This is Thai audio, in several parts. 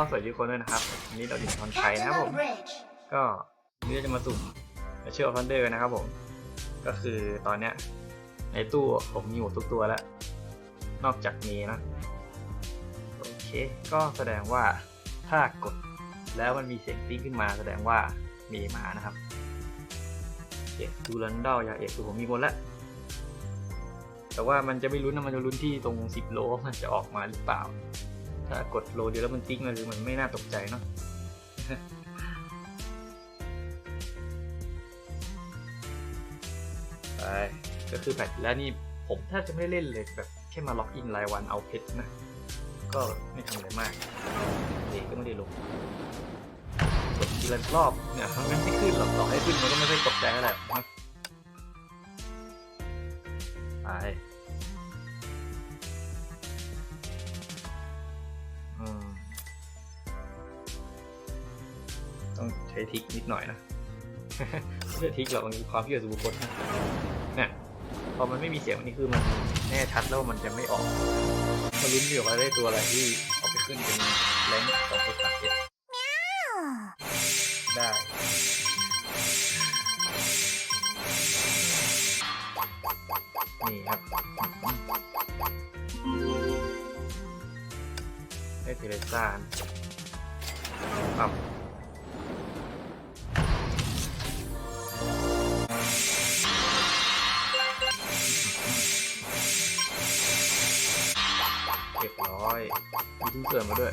ก็สวัสดีทุกคนด้วยนะครับวันนี้เราดินทอนชัยนะครับผม ก็วันนี้เราจะมาสุ่มเชื่อฟันเดอร์นะครับผม ก็คือตอนเนี้ยในตู้ผมมีหมดทุกตัวแล้ว นอกจากมีนะ โอเค ก็แสดงว่าถ้ากดแล้วมันมีเสียงติ้งขึ้นมา แสดงว่ามีมานะครับเอกดูรันดอลยาเอกคือผมมีหมดแล้ว แต่ว่ามันจะไม่ลุ้นนะมันจะลุ้นที่ตรง 10 โลมันจะออกมาหรือเปล่า ถ้ากดโลเดียวแล้วมันติ้งมาหรือมันไม่น่าตกใจเนาะไปก็คือแพทแล้วนี่ผมแทบจะไม่เล่นเลยแบบแค่มาล็อกอินรายวันเอาเพชรนะ ก็ไม่ทำอะไรมากเด็กก็ไม่ได้ลงกดทีละรอบเนี่ยมันไม่ขึ้นหรอกต่อให้ขึ้นมันก็ไม่ค่อยตกใจเท่าไรนะไป ช้ทริกนิดหน่อยนะไม่ใช่ทริกหรอกมันคือความเชื่อส่วนบุคคลนะเนี่ยพอมันไม่มีเสียงนี่คือมันแน่ชัดแล้วว่ามันจะไม่ออกมาลุ้นอยู่ว่าได้ตัวอะไรที่เอาไปขึ้นเป็นแรงสองเอ็กซ์สามเอ็กซ์ได้นี่ครับได้เทเลซ่าครับ อยมีทุกเกิดมาด้วย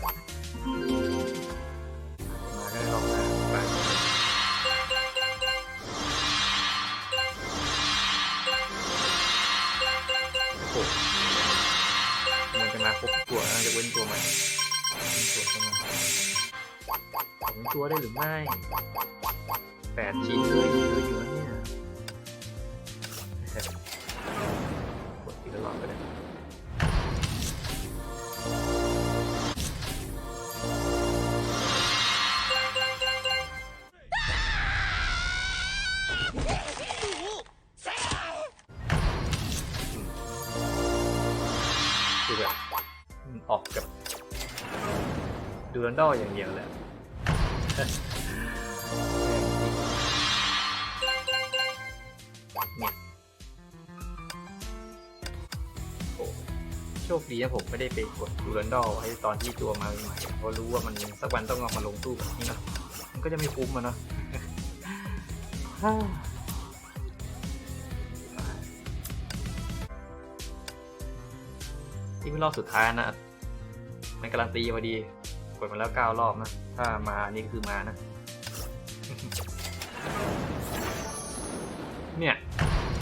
มาได้รอบหน้าไปโอ้โหมันจะมาครบตัวนะจะเว้นตัวใหมเว้นตัวเข้ามาถึงตัวได้หรือไม่แปดชิ้นด้วยเยอะอยู่นะ คือแบบออกกับดูรันดอลอย่างเดียวแหละเนี่ยโอ้โชคดีนะผมไม่ได้ไปกดดูรันดอลไว้ตอนที่ตัวมาใหม่เพราะรู้ว่ามันสักวันต้องเอามาลงตู้แบบนี้เนาะมันก็จะไม่คุ้มอะเนาะ ที่เป็นรอบสุดท้ายนะ มันการันตีพอดี กดมาแล้วเก้ารอบนะ ถ้ามานี่คือมานะ เนี่ย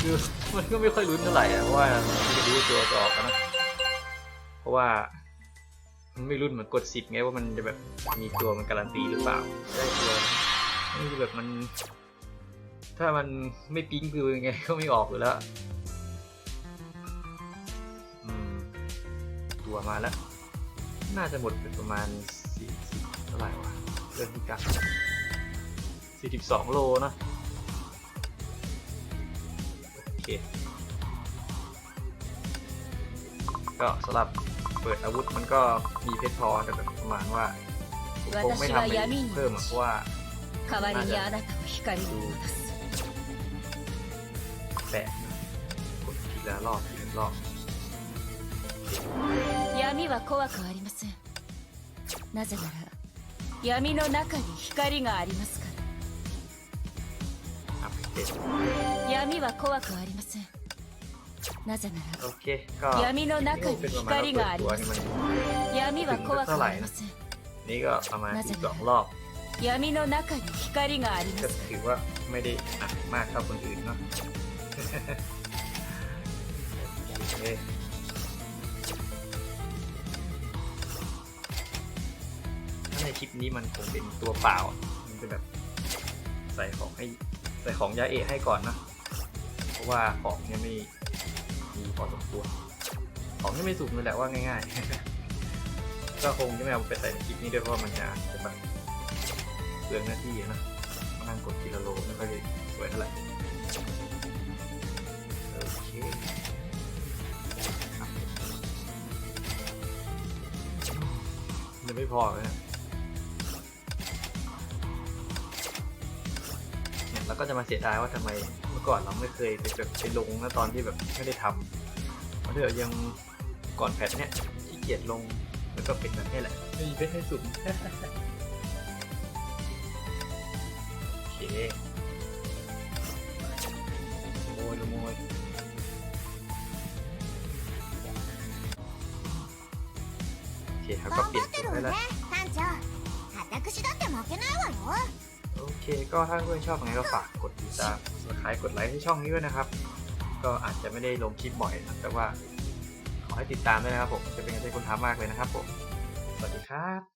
คือมันก็ไม่ค่อยลุ้นเท่าไหร่อะเพราะว่าไม่รู้ตัวจะออกนะ เพราะว่ามันไม่ลุ้นเหมือนกดสิบไงว่ามันจะแบบมีตัวมันการันตีหรือเปล่า ได้ตัวนี่แบบมัน ถ้ามันไม่ปิ๊งคือยังไงก็ไม่ออกอยู่แล้วัวมาแล้ว น่าจะหมดเป็นประมาณสี่สิบเท่าไหร่วะเริ่อกัดสี่สิบสองโลนะโอเค ก็สำหรับเปิดอาวุธมันก็มีเพชรพอแต่แบบประมาณว่าคงไม่ทำอะไรเพิ่มเพราะว่าน่าจะแปะกดทีละรอบทีละรอบ 闇は怖くありません。なぜなら闇の中に光がありますから。闇は怖くありません。なぜなら闇の中に光があります。闇は怖くありません。なぜなら闇の中に光があります。から คนอื่นเนาะโอเคถ้าในคลิปนี้มันคงเป็นตัวเปล่า มันจะแบบใส่ของให้ใส่ของยาเอให้ก่อนนะ เพราะว่าของเนี่ยไม่มีพอสมควรของที่ไม่สุกนั่แหละว่าง่าย ๆ ก็คงจะไม่เอาไปใส่ในคลิปนี้ด้วยเพราะมันจะจะแบบเปลืองหน้าที่นะมานั่งกดทีลโลไม่ค่อยสวยเท่าไหร่โอเคยังไม่พอเลยนะ เราก็จะมาเสียดายว่าทำไมเมื่อก่อนเราไม่เคยไปแบบไปลงนะตอนที่แบบไม่ได้ทำเพราะเดี๋ยวยังก่อนแพทเนี่ยขี้เกียจลงแล้วก็เป็นแบบนี้แหละไม่มีเพชรให้สุ่ม โอเคขโมยขโมยโอเคครับก็เปลี่ยน 頑張って ชุด る ให้ わ แล้ว ね艦長私だって負けないわよ โอเค ก็ถ้าเพื่อนชอบยังไงก็ฝากกดติดตามกดไลค์กดไลค์ให้ช่องนี้ด้วยนะครับ ก็อาจจะไม่ได้ลงคลิปบ่อยนะแต่ว่าขอให้ติดตามด้วยนะครับผม จะเป็นกำลังใจคุณทามากเลยนะครับผม สวัสดีครับ